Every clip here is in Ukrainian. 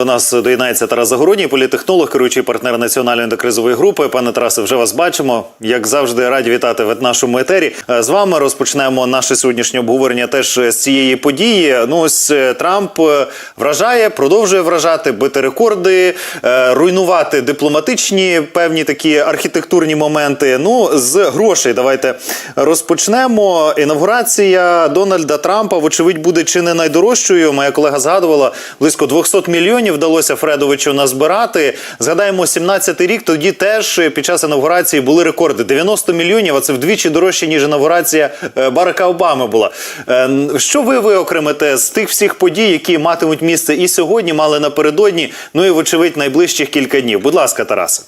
До нас доєднається Тарас Загородній, політехнолог, керуючий партнер національної антикризової групи. Пане Тарасе, вже вас бачимо. Як завжди, раді вітати в нашому етері. Е, З вами розпочнемо наше сьогоднішнє обговорення теж з цієї події. Ну ось е, Трамп е, вражає, продовжує вражати, бити рекорди, е, руйнувати дипломатичні певні такі архітектурні моменти. Ну з грошей давайте розпочнемо. Інавгурація Дональда Трампа, вочевидь, буде чи не найдорожчою. Моя колега згадувала близько 200 мільйонів вдалося Фредовичу назбирати. Згадаємо, 17-й рік тоді теж під час інавгурації були рекорди 90 мільйонів. А це вдвічі дорожче ніж інавгурація е, Барака Обами була. Е, Що ви виокремите з тих всіх подій, які матимуть місце і сьогодні, мали напередодні? Ну і вочевидь найближчих кілька днів. Будь ласка, Тарасе.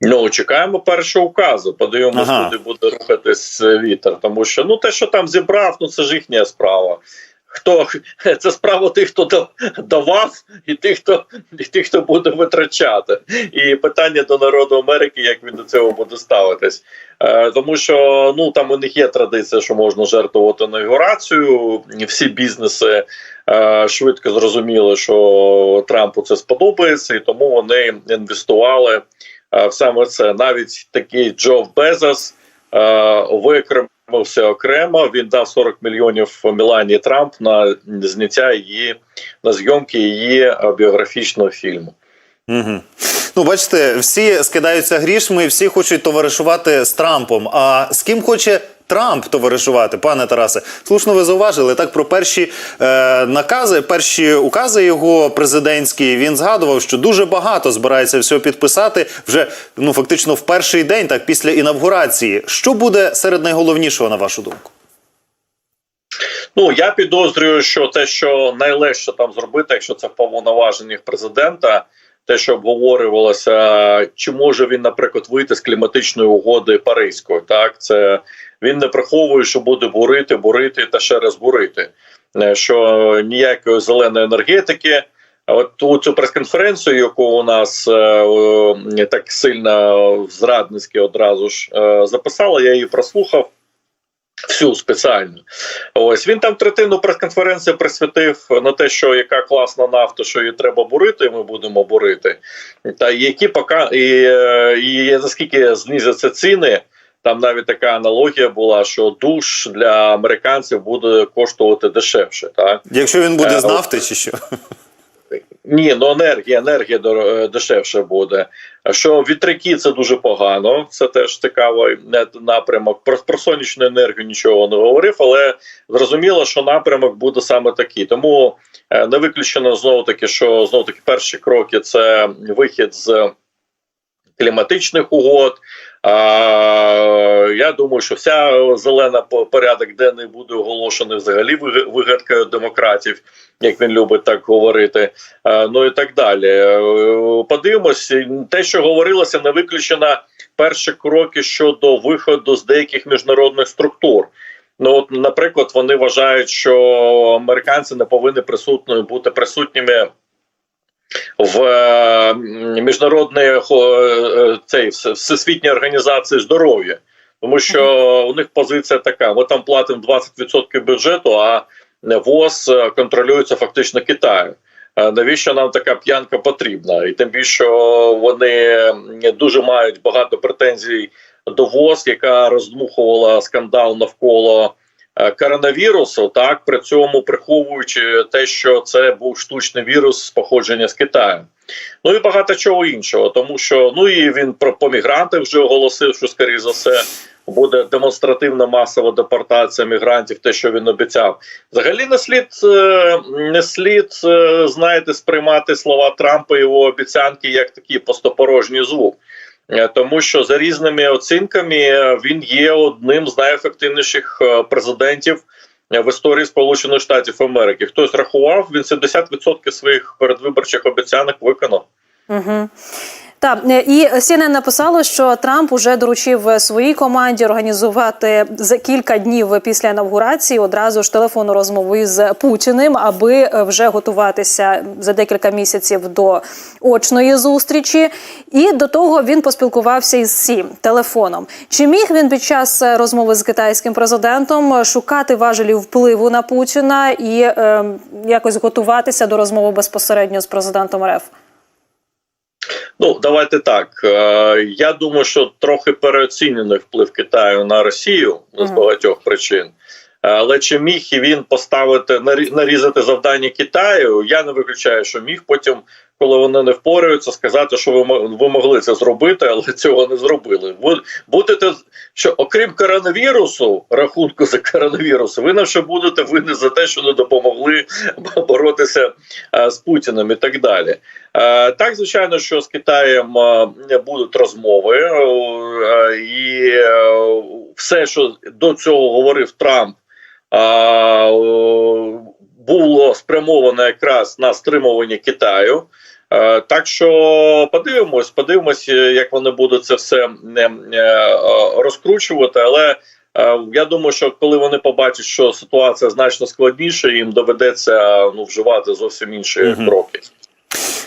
Ну, чекаємо першого указу. Подивимось, Ага. куди буде рухатись е, вітер. Тому що ну те, що там зібрав, ну це ж їхня справа. Хто це справа тих, хто давав, і тих, хто і тих, хто буде витрачати. І питання до народу Америки, як він до цього буде ставитись. Е, тому що ну там у них є традиція, що можна жертвувати інаугурацію. Всі бізнеси е, швидко зрозуміли, що Трампу це сподобається, і тому вони інвестували е, в саме це. Навіть такий Джо Безос викремився окремо. Він дав 40 мільйонів Мілані Трамп на зняття її на зйомки її е, біографічного фільму. Угу. Ну, бачите, всі скидаються грішми, всі хочуть товаришувати з Трампом. А з ким хоче Трамп товаришувати, пане Тарасе? Слушно ви зауважили так про перші е, накази, перші укази його президентські. Він згадував, що дуже багато збирається всього підписати вже ну фактично в перший день, так після інавгурації. Що буде серед найголовнішого на вашу думку? Ну я підозрюю, що те, що найлегше там зробити, якщо це в повноваженнях президента, те, що обговорювалося, чи може він, наприклад, вийти з кліматичної угоди Паризької, так це він не приховує, що буде бурити, бурити та ще раз бурити. Е, Що ніякої зеленої енергетики. От у цю прес-конференцію, яку у нас е, так сильно зрадницьки одразу ж е, записала, я її прослухав всю спеціально. Ось він там третину прес-конференції присвятив на те, що яка класна нафта, що її треба бурити, і ми будемо бурити. Та які пока і, е, і наскільки знизяться ціни. Там навіть така аналогія була, що душ для американців буде коштувати дешевше. Так Якщо він буде Е, з нафти, чи що? ні, ну енергія, енергія е, дешевше буде. А Що вітряки це дуже погано, це теж цікавий напрямок. Про, про сонячну енергію нічого не говорив, але зрозуміло, що напрямок буде саме такий. Тому е, не виключено знову таки, що знову таки перші кроки це вихід з кліматичних угод. Я думаю, що вся зелена по- порядок денний буде оголошений взагалі виг- вигадкою демократів, як він любить так говорити. Ну і так далі. Е, Подивимось, те, що говорилося, не виключено перші кроки щодо виходу з деяких міжнародних структур. Ну, от, наприклад, вони вважають, що американці не повинні присутні бути присутніми в е, міжнародній е, е, цей вс- всесвітній організації здоров'я. Тому що у них позиція така: ми там платимо 20% бюджету, а ВОЗ контролюється фактично Китаєм. Е, Навіщо нам така п'янка потрібна? І тим більше вони дуже мають багато претензій до ВОЗ, яка роздмухувала скандал навколо коронавірусу, так при цьому приховуючи те, що це був штучний вірус з походження з Китаю. Ну і багато чого іншого, тому що ну і він про по мігрантах вже оголосив, що скоріше за все буде демонстративна масова депортація мігрантів, те, що він обіцяв. Взагалі не слід е, не слід е, знаєте, сприймати слова Трампа його обіцянки як такий пустопорожній звук. Е, Тому що за різними оцінками е, він є одним з найефективніших е, президентів в історії Сполучених Штатів Америки. Хтось рахував, він 70% своїх передвиборчих обіцянок виконав. Угу. Та е, і CNN написало, що Трамп уже доручив своїй команді організувати за кілька днів після інавгурації одразу ж телефонну розмову із Путіним, аби е, вже готуватися за декілька місяців до очної зустрічі. І до того він поспілкувався із Сі телефоном. Чи міг він під час розмови з китайським президентом шукати важелі впливу на Путіна і е, якось готуватися до розмови безпосередньо з президентом РФ? Ну, давайте так. Е, Я думаю, що трохи переоцінений вплив Китаю на Росію з багатьох причин. Е, Але чи міг він поставити нарі- нарізати завдання Китаю? Я не виключаю, що міг потім, коли вони не впораються, сказати, що ви ви могли це зробити, але цього не зробили. Ви будете що окрім коронавірусу, рахунку за коронавірус, ви нам ще будете винні за те, що не допомогли боротися е, з Путіним і так далі. Е, Так, звичайно, що з Китаєм е, будуть розмови, е, і е, все, що до цього говорив Трамп, е, було спрямовано якраз на стримування Китаю. Е, Так що подивимось, подивимось, е, як вони будуть це все е, розкручувати. Але я думаю, що коли вони побачать, що ситуація значно складніша, їм доведеться ну вживати зовсім інші кроки.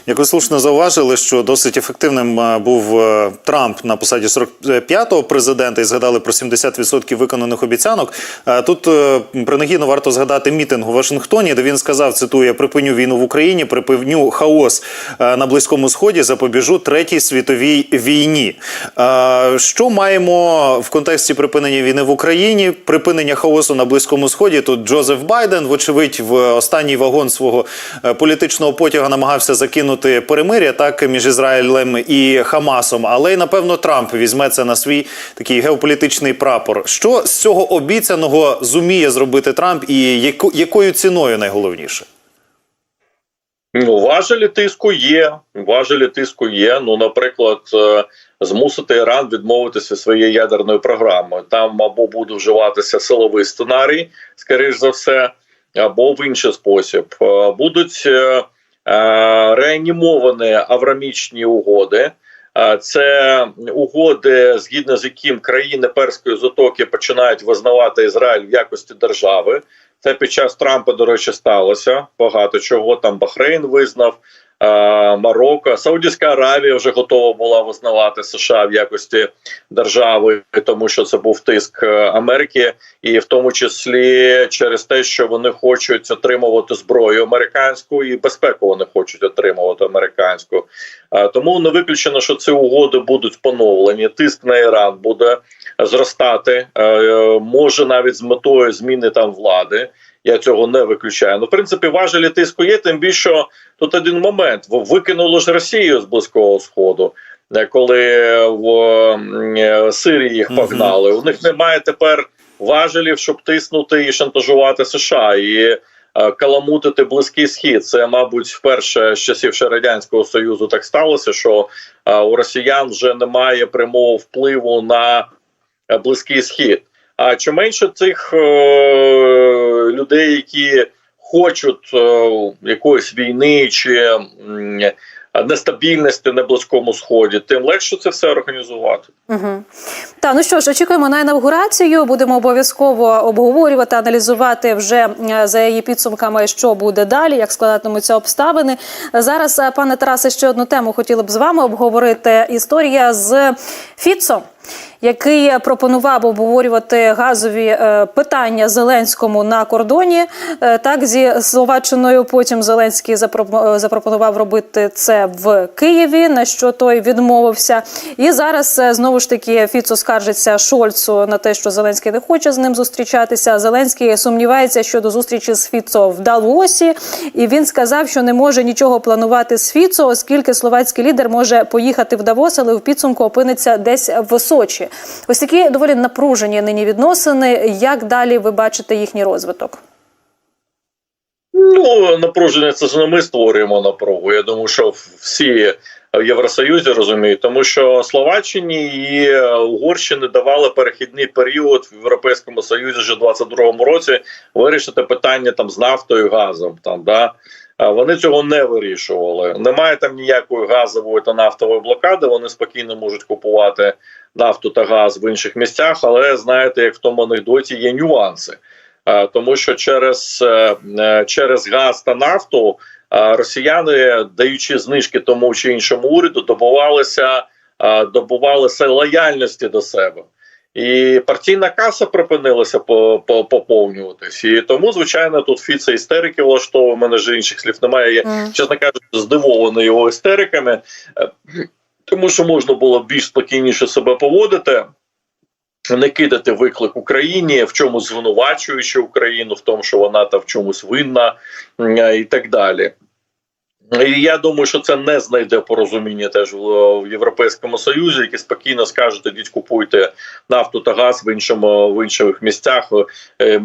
Як ви слушно зауважили, що досить ефективним е, був е, Трамп на посаді 45-го президента і згадали про 70% виконаних обіцянок. Е, Тут принагідно варто згадати мітинг у Вашингтоні, де він сказав: цитую, припиню війну в Україні, припиню хаос на близькому сході, запобіжу третій світовій війні. Що маємо в контексті припинення війни в Україні, припинення хаосу на близькому сході? Тут Джозеф Байден, вочевидь, в останній вагон свого політичного потяга намагався закинути перемиря так між Ізраїлем і Хамасом. Але й напевно Трамп візьме це на свій такий геополітичний прапор. Що з цього обіцяного зуміє зробити Трамп, і яко- якою ціною найголовніше? Ну, важелі тиску є. Важелі тиску є. Ну, наприклад, е, змусити Іран відмовитися від своєї ядерної програми. Там або буде вживатися силовий сценарій, скоріш за все, або в інший спосіб. Е, Будуть е, реанімовані аврамічні угоди. Е, Це угоди, згідно з яким країни Перської затоки починають визнавати Ізраїль в якості держави. Це під час Трампа, до речі, сталося. Багато чого там Бахрейн визнав, е, Марокко, Саудівська Аравія вже готова була визнавати США в якості держави, тому що це був тиск е, Америки, і в тому числі через те, що вони хочуть отримувати зброю американську і безпеку вони хочуть отримувати американську. Е, Тому не виключено, що ці угоди будуть поновлені. Тиск на Іран буде зростати, е, може навіть з метою зміни там влади. Я цього не виключаю. Ну, в принципі, важелі тиску є. Тим більше тут один момент: В- викинули ж Росію з близького сходу, е, коли в е, Сирії їх погнали. У них немає тепер важелів, щоб тиснути і шантажувати США і е, каламутити близький схід. Це, мабуть, вперше з часів ще радянського союзу так сталося, що у росіян вже немає прямого впливу на близький схід. А чим менше цих е, людей, які хочуть е, якоїсь війни чи м, нестабільності на близькому сході, тим легше це все організувати. Угу. Так, ну що ж, очікуємо на інавгурацію. Будемо обов'язково обговорювати, аналізувати вже е, за її підсумками, що буде далі, як складатимуться обставини. Зараз, е, пане Тарасе, ще одну тему хотіли б з вами обговорити. Історія з Фіцо. Який пропонував обговорювати газові е, питання Зеленському на кордоні, е, так зі Словаччиною. Потім Зеленський е, запропонував робити це в Києві, на що той відмовився. І зараз знову ж таки Фіцо скаржиться Шольцу на те, що Зеленський не хоче з ним зустрічатися. Зеленський сумнівається щодо зустрічі з Фіцо в Давосі, і він сказав, що не може нічого планувати з Фіцо, оскільки словацький лідер може поїхати в Давос, але в підсумку опиниться десь в Сочі. Ось такі доволі напружені нині відносини. Як далі ви бачите їхній розвиток? Ну, напруження це ж не ми створюємо напругу. Я думаю, що всі в Євросоюзі розуміють, тому що Словаччині і Угорщині давали перехідний період в Європейському Союзі вже в 22-му році вирішити питання там з нафтою газом. Там да вони цього не вирішували. Немає там ніякої газової та нафтової блокади. Вони спокійно можуть купувати нафту та газ в інших місцях. Але знаєте, як в тому анекдоті є нюанси, тому що через, е, е, через газ та нафту росіяни, даючи знижки тому чи іншому уряду, добувалися, добувалися лояльності до себе. І партійна каса припинилася по- по- поповнюватись. І тому, звичайно, тут Фіце істерики влаштовує. У мене ж інших слів немає. Я, Мгм. чесно кажучи, здивований його істериками, е, тому що можна було більш спокійніше себе поводити. Не кидати виклик Україні, в чомусь звинувачуючи Україну, в тому, що вона там в чомусь винна і так далі. І я думаю, що це не знайде порозуміння теж в, Європейському Союзі, які спокійно скажуть, ідіть купуйте нафту та газ в іншому в інших місцях, е,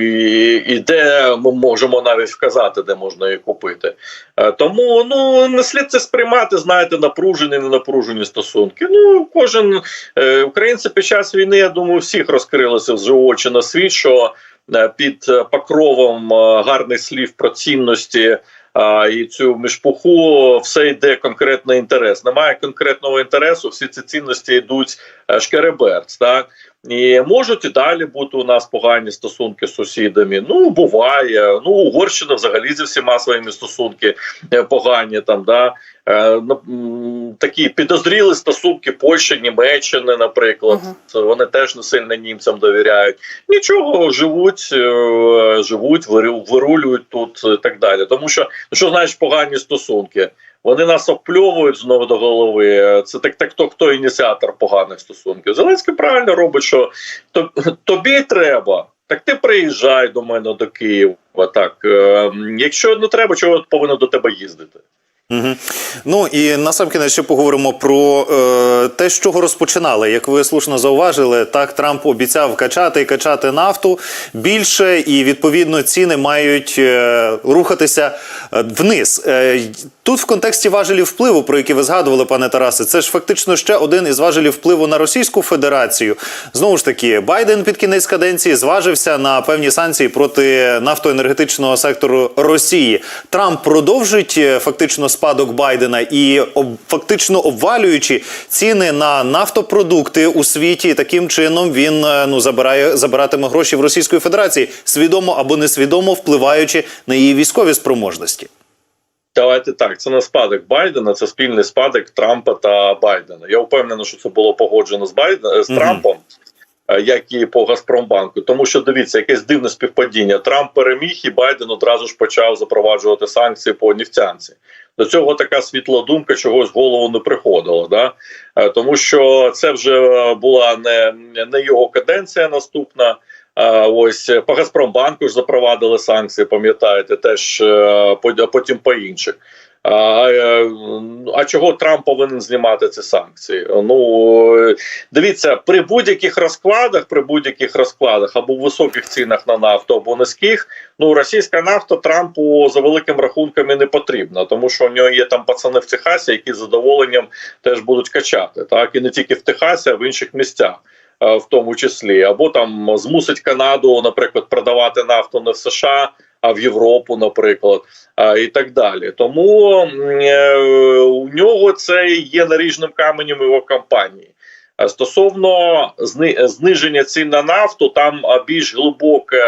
і, і де ми можемо навіть вказати, де можна її купити. Е, Тому ну не слід це сприймати, знаєте, напружені, не напружені стосунки. Ну кожен е, українці під час війни, я думаю, всіх розкрилися вже очі на світ, що е, під е, покровом е, гарних слів про цінності. І цю мішпуху все йде конкретний інтерес. Немає конкретного інтересу, всі ці цінності йдуть е, шкереберць, так і можуть і далі бути у нас погані стосунки з сусідами. Ну буває. Ну Угорщина взагалі зі всіма своїми стосунки е, погані там. Да Е, такі підозріли стосунки Польщі, Німеччини, наприклад. Мгм. Вони теж не сильно німцям довіряють. Нічого, живуть, е, живуть, виру- вирулюють тут і так далі. Тому що ну що значить погані стосунки? Вони нас опльовують знову до голови. Це так, так то хто ініціатор поганих стосунків. Зеленський правильно робить, що то- тобі треба. Так ти приїжджай до мене до Києва. Так, е, якщо не треба, чого повинен до тебе їздити? Угу. Ну і насамкінець ще поговоримо про е, те, з чого розпочинали. Як ви слушно зауважили, так Трамп обіцяв качати і качати нафту більше, і відповідно ціни мають е, рухатися е, вниз. Е, тут в контексті важелів впливу, про які ви згадували, пане Тарасе, це ж фактично ще один із важелів впливу на Російську Федерацію. Знову ж таки, Байден під кінець каденції зважився на певні санкції проти нафтоенергетичного сектору Росії. Трамп продовжить е, фактично спадок Байдена і об, фактично обвалюючи ціни на нафтопродукти у світі. Таким чином він е, ну забирає забиратиме гроші в Російської Федерації, свідомо або несвідомо впливаючи на її військові спроможності. Давайте так. Це не спадок Байдена, це спільний спадок Трампа та Байдена. Я впевнений, що це було погоджено з Байден з Мгм. Трампом, е, як і по Газпромбанку. Тому що дивіться, якесь дивне співпадіння. Трамп переміг, і Байден одразу ж почав запроваджувати санкції по нефтянці. До цього така світла думка чогось в голову не приходила. Да? Е, Тому що це вже була не, не його каденція наступна. Ось по Газпромбанку ж запровадили санкції, пам'ятаєте, теж е, потім по інших. А, е, а чого Трамп повинен знімати ці санкції? Ну дивіться, при будь-яких розкладах, при будь-яких розкладах або високих цінах на нафту, або низьких, ну російська нафта Трампу за великим рахунками не потрібна, тому що у нього є там пацани в Техасі, які з задоволенням теж будуть качати, так і не тільки в Техасі, а в інших місцях. е, В тому числі, або там змусить Канаду, наприклад, продавати нафту не в США, а в Європу, наприклад, і так далі. Тому е, у нього це є наріжним каменем його кампанії. Стосовно зниження цін на нафту, там більш глибокий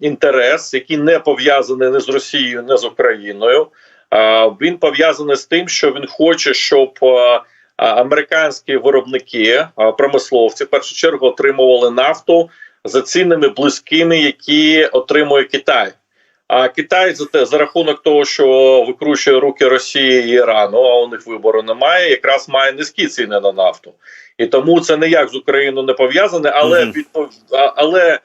інтерес, який не пов'язаний не з Росією, не з Україною. Він пов'язаний з тим, що він хоче, щоб американські виробники, промисловці в першу чергу отримували нафту за цінами близькими, які отримує Китай. А Китай за те за рахунок того, що викручує руки Росії і Ірану, а у них вибору немає, якраз має низькі ціни на нафту, і тому це ніяк з Україною не пов'язане, але Мгм. відпов... але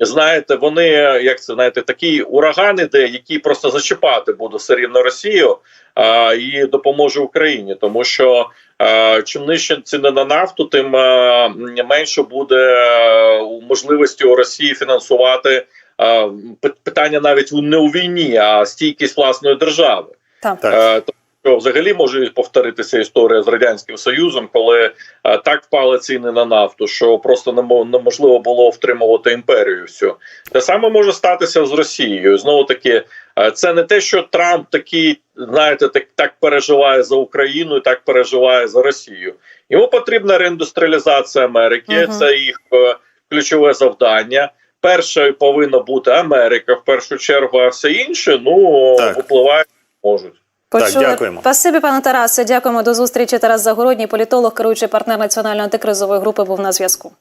знаєте, вони як це знаєте, такі урагани, де які просто зачіпати буде все рівно Росію а, і допоможе Україні, тому що а, чим нижче ціни на нафту, тим а, менше буде а, можливості у Росії фінансувати а, пи- питання навіть у- не у війні, а стійкість власної держави. Так. Так. Що взагалі може повторитися історія з радянським союзом, коли е, так впали ціни на нафту, що просто немо- неможливо було втримувати імперію. всю. те саме може статися з Росією. Знову таки, е, це не те, що Трамп такий, знаєте, так, так переживає за Україну і так переживає за Росію. Йому потрібна реіндустріалізація Америки. Мгм. Це їх е, ключове завдання. Перше повинна бути Америка в першу чергу, а все інше ну Так. впливає можуть. Почули. дякуємо. Спасибі, пане Тарасе. Дякуємо до зустрічі. Тарас Загородній, політолог, керуючий партнер національної антикризової групи, був на зв'язку.